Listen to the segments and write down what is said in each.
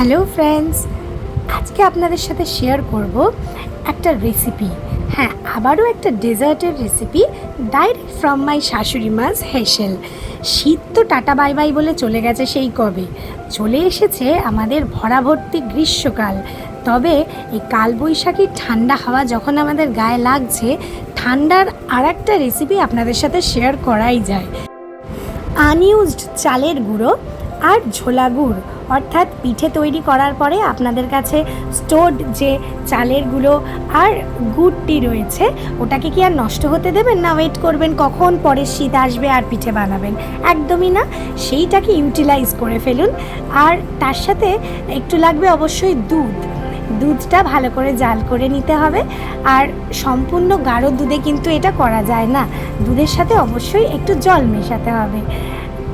Hello friends, আজকে আপনাদের সাথে শেয়ার করব একটা রেসিপি হ্যাঁ আবারও একটা ডেজার্টের রেসিপি ডাইরেক্ট ফ্রম মাই শাশুড়ি মাছ হেসেল। শীত তো টাটা বাই বাই বলে চলে গেছে সেই কবে। চলে এসেছে আমাদের ভরা ভর্তি গ্রীষ্মকাল। তবে এই কালবৈশাখী ঠান্ডা হাওয়া যখন আমাদের গায়ে লাগছে, ঠান্ডার আর একটা রেসিপি আপনাদের সাথে শেয়ার করাই যায়। আনইউজড চালের গুঁড়ো আর ঝোলা গুড়। অর্থাৎ পিঠে তৈরি করার পরে আপনাদের কাছে স্টোর্ড যে চালের গুঁড়ো আর গুড়টি রয়েছে, ওটাকে কি আর নষ্ট হতে দেবেন না? ওয়েট করবেন কখন? পরে শীত আসবে আর পিঠে বানাবেন। একদমই না। সেইটাকে ইউটিলাইজ করে ফেলুন। আর তার সাথে একটু লাগবে অবশ্যই দুধ। দুধটা ভালো করে জাল করে নিতে হবে। আর সম্পূর্ণ গাঢ় দুধে কিন্তু এটা করা যায় না। দুধের সাথে অবশ্যই একটু জল মেশাতে হবে।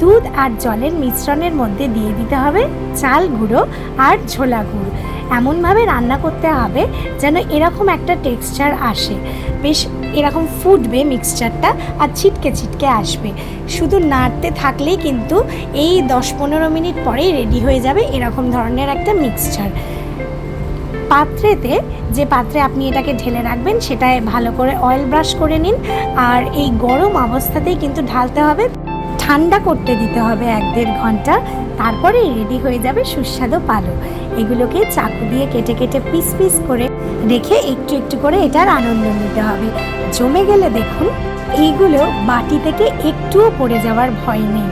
দুধ আর জলের মিশ্রণের মধ্যে দিয়ে দিতে হবে চাল গুঁড়ো আর ঝোলা গুড়। এমনভাবে রান্না করতে হবে যেন এরকম একটা টেক্সচার আসে। বেশ এরকম ফুটবে মিক্সচারটা আর ছিটকে ছিটকে আসবে। শুধু নাড়তে থাকলেই কিন্তু এই দশ পনেরো মিনিট পরেই রেডি হয়ে যাবে এরকম ধরনের একটা মিক্সচার পাত্রেতে যে পাত্রে আপনি এটাকে ঢেলে রাখবেন সেটায় ভালো করে অয়েল ব্রাশ করে নিন আর এই গরম অবস্থাতেই কিন্তু ঢালতে হবে ঠান্ডা করতে দিতে হবে এক দেড় ঘণ্টা, তারপরে রেডি হয়ে যাবে সুস্বাদু পালো। এগুলোকে চাকু দিয়ে কেটে কেটে পিস পিস করে রেখে একটু একটু করে এটার আনন্দ নিতে হবে। জমে গেলে দেখুন, এইগুলো বাটি থেকে একটুও পড়ে যাওয়ার ভয় নেই।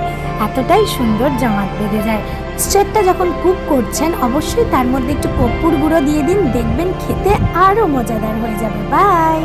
এতটাই সুন্দর জামাত বেঁধে যায়। স্টেটটা যখন কুক করছেন, অবশ্যই তার মধ্যে একটু কর্পূর গুঁড়ো দিয়ে দিন, দেখবেন খেতে আরও মজাদার হয়ে যাবে। বাই!